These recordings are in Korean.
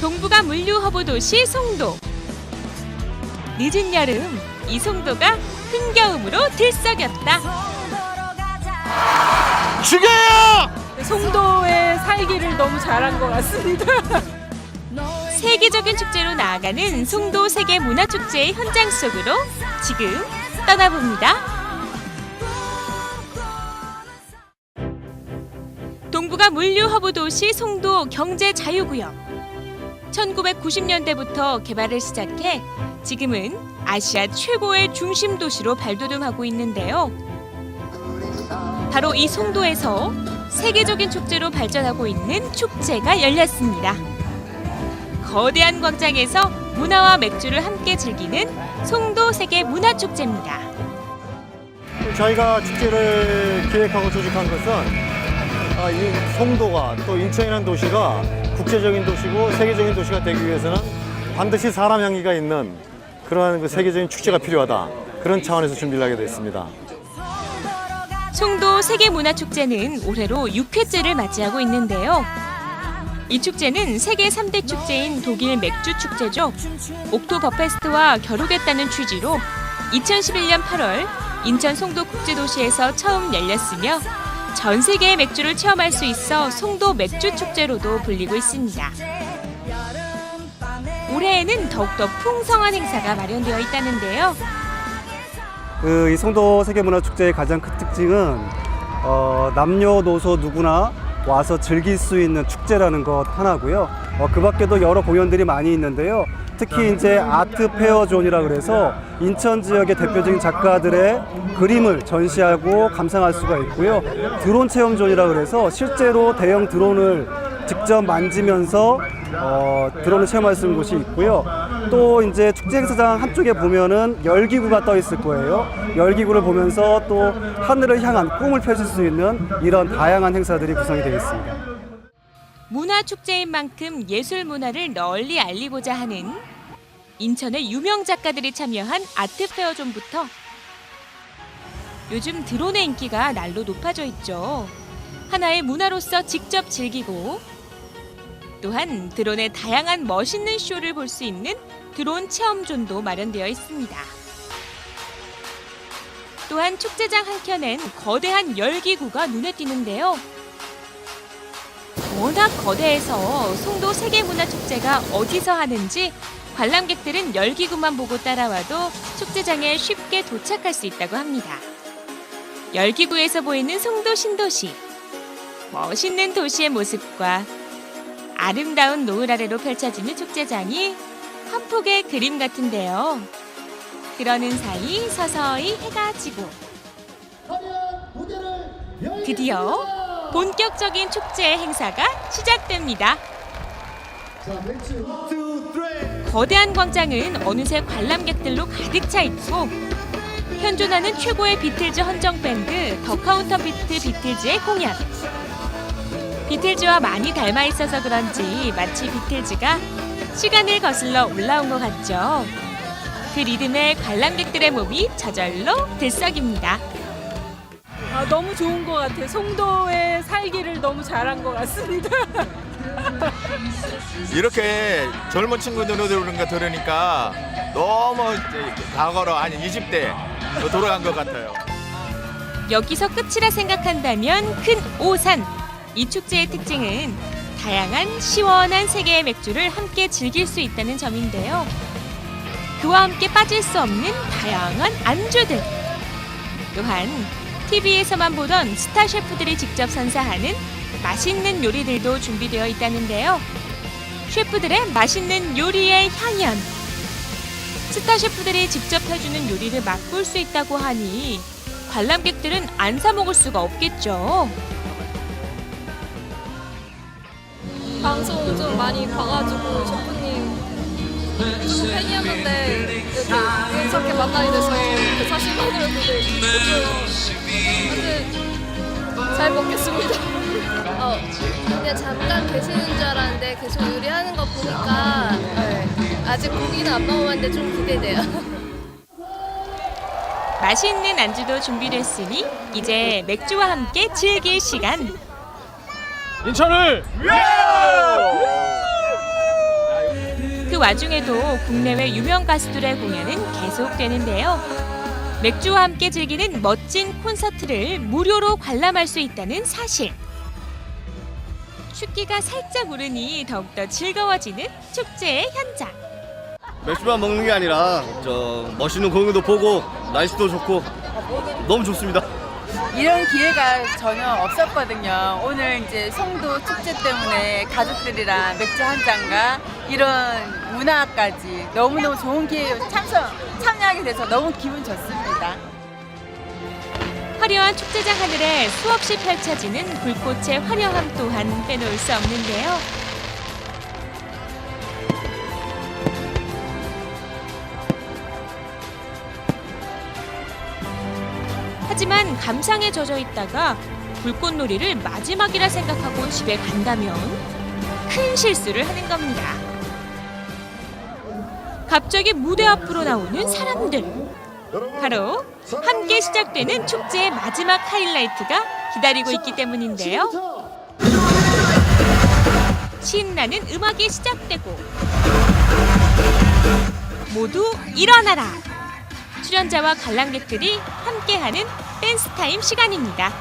동부가 물류 허브 도시 송도. 늦은 여름 이 송도가 흥겨움으로 들썩였다. 죽여요! 송도의 살기를 너무 잘한 것 같습니다. 세계적인 축제로 나아가는 송도 세계 문화 축제의 현장 속으로 지금 떠나봅니다. 동부가 물류 허브 도시 송도 경제 자유구역. 1990년대부터 개발을 시작해 지금은 아시아 최고의 중심 도시로 발돋움하고 있는데요. 바로 이 송도에서 세계적인 축제로 발전하고 있는 축제가 열렸습니다. 거대한 광장에서 문화와 맥주를 함께 즐기는 송도 세계 문화 축제입니다. 저희가 축제를 기획하고 조직한 것은 아, 이 송도가 또 인천이라는 도시가 국제적인 도시고 세계적인 도시가 되기 위해서는 반드시 사람 향기가 있는 그러한 그 세계적인 축제가 필요하다. 그런 차원에서 준비를 하게 됐습니다. 송도 세계 문화 축제는 올해로 6회째를 맞이하고 있는데요. 이 축제는 세계 3대 축제인 독일 맥주 축제죠. 옥토버 페스트와 겨루겠다는 취지로 2011년 8월 인천 송도 국제도시에서 처음 열렸으며 전 세계의 맥주를 체험할 수 있어 송도 맥주 축제로도 불리고 있습니다. 올해에는 더욱더 풍성한 행사가 마련되어 있다는데요. 그 이 송도 세계문화축제의 가장 큰 특징은 어, 남녀노소 누구나 와서 즐길 수 있는 축제라는 것 하나고요. 어, 그 밖에도 여러 공연들이 많이 있는데요. 특히 이제 아트 페어 존이라 그래서 인천 지역의 대표적인 작가들의 그림을 전시하고 감상할 수가 있고요. 드론 체험 존이라 그래서 실제로 대형 드론을 직접 만지면서 어, 드론을 체험할 수 있는 곳이 있고요. 또 이제 축제 행사장 한쪽에 보면은 열기구가 떠 있을 거예요. 열기구를 보면서 또 하늘을 향한 꿈을 펼칠 수 있는 이런 다양한 행사들이 구성이 되어 있습니다. 문화 축제인 만큼 예술 문화를 널리 알리고자 하는 인천의 유명 작가들이 참여한 아트 페어존부터 요즘 드론의 인기가 날로 높아져 있죠. 하나의 문화로서 직접 즐기고 또한 드론의 다양한 멋있는 쇼를 볼 수 있는 드론 체험존도 마련되어 있습니다. 또한 축제장 한켠엔 거대한 열기구가 눈에 띄는데요. 워낙 거대해서 송도 세계문화축제가 어디서 하는지 관람객들은 열기구만 보고 따라와도 축제장에 쉽게 도착할 수 있다고 합니다. 열기구에서 보이는 송도 신도시. 멋있는 도시의 모습과 아름다운 노을 아래로 펼쳐지는 축제장이 한 폭의 그림 같은데요. 그러는 사이 서서히 해가 지고 드디어 본격적인 축제 행사가 시작됩니다. 거대한 광장은 어느새 관람객들로 가득 차 있고 현존하는 최고의 비틀즈 헌정 밴드 더 카운터 비트 비틀즈의 공연. 비틀즈와 많이 닮아 있어서 그런지 마치 비틀즈가 시간을 거슬러 올라온 것 같죠. 그 리듬에 관람객들의 몸이 저절로 들썩입니다. 아, 너무 좋은 것 같아요. 송도의 살기를 너무 잘한 것 같습니다. 이렇게 젊은 친구들 오는 거 들으니까 너무 이제 과거로 아니 20대 돌아간 것 같아요. 여기서 끝이라 생각한다면 큰 오산. 이 축제의 특징은 다양한 시원한 세계의 맥주를 함께 즐길 수 있다는 점인데요. 그와 함께 빠질 수 없는 다양한 안주들. 또한 TV에서만 보던 스타 셰프들이 직접 선사하는 맛있는 요리들도 준비되어 있다는데요. 셰프들의 맛있는 요리의 향연. 스타 셰프들이 직접 해주는 요리를 맛볼 수 있다고 하니 관람객들은 안 사 먹을 수가 없겠죠. 방송 좀 많이 봐가지고 셰프님 좀 팬이었는데 이렇게 만나게 돼서 그 사실만 그냥 잠깐 계시는 줄 알았는데 계속 요리하는 거 보니까 네, 아직 고기는 안 먹어봤는데 좀 기대돼요. 맛있는 안주도 준비됐으니 이제 맥주와 함께 즐길 시간. 인천을 그 와중에도 국내외 유명 가수들의 공연은 계속되는데요. 맥주와 함께 즐기는 멋진 콘서트를 무료로 관람할 수 있다는 사실. 춥기가 살짝 오르니 더욱더 즐거워지는 축제의 현장. 맥주만 먹는 게 아니라 저 멋있는 공연도 보고 날씨도 좋고 너무 좋습니다. 이런 기회가 전혀 없었거든요. 오늘 이제 송도 축제 때문에 가족들이랑 맥주 한 잔과 이런 문화까지 너무너무 좋은 기회에 참석, 참여하게 돼서 너무 기분 좋습니다. 화려한 축제장 하늘에 수없이 펼쳐지는 불꽃의 화려함 또한 빼놓을 수 없는데요. 하지만 감상에 젖어 있다가 불꽃놀이를 마지막이라 생각하고 집에 간다면 큰 실수를 하는 겁니다. 갑자기 무대 앞으로 나오는 사람들. 바로 함께 시작되는 축제의 마지막 하이라이트가 기다리고 있기 때문인데요. 신나는 음악이 시작되고 모두 일어나라. 출연자와 관람객들이 함께하는 댄스 타임 시간입니다.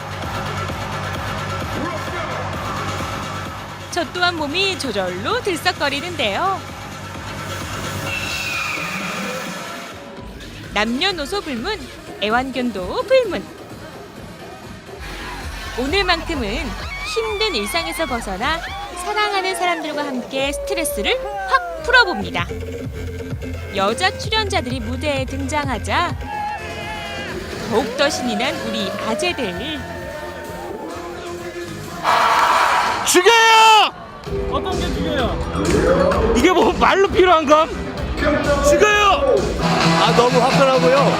저 또한 몸이 저절로 들썩거리는데요. 남녀노소 불문, 애완견도 불문. 오늘만큼은 힘든 일상에서 벗어나 사랑하는 사람들과 함께 스트레스를 확 풀어봅니다. 여자 출연자들이 무대에 등장하자 더욱더 신이 난 우리 아재들. 죽여요! 어떤 게 죽여요? 이게 뭐 말로 필요한가? 죽여요! 아 너무 화끈하고요.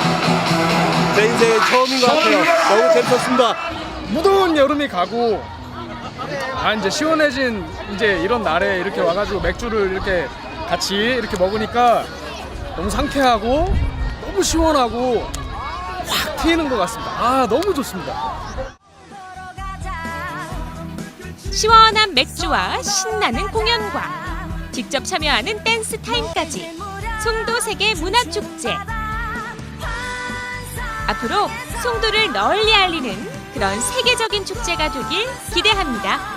제 인생의 처음인 것 같아요. 너무 재밌었습니다. 무더운 여름이 가고 아 이제 시원해진 이제 이런 날에 이렇게 와가지고 맥주를 이렇게 같이 이렇게 먹으니까 너무 상쾌하고 너무 시원하고 확 트이는 것 같습니다. 아 너무 좋습니다. 시원한 맥주와 신나는 공연과 직접 참여하는 댄스 타임까지 송도 세계 문화축제 앞으로 송도를 널리 알리는 그런 세계적인 축제가 되길 기대합니다.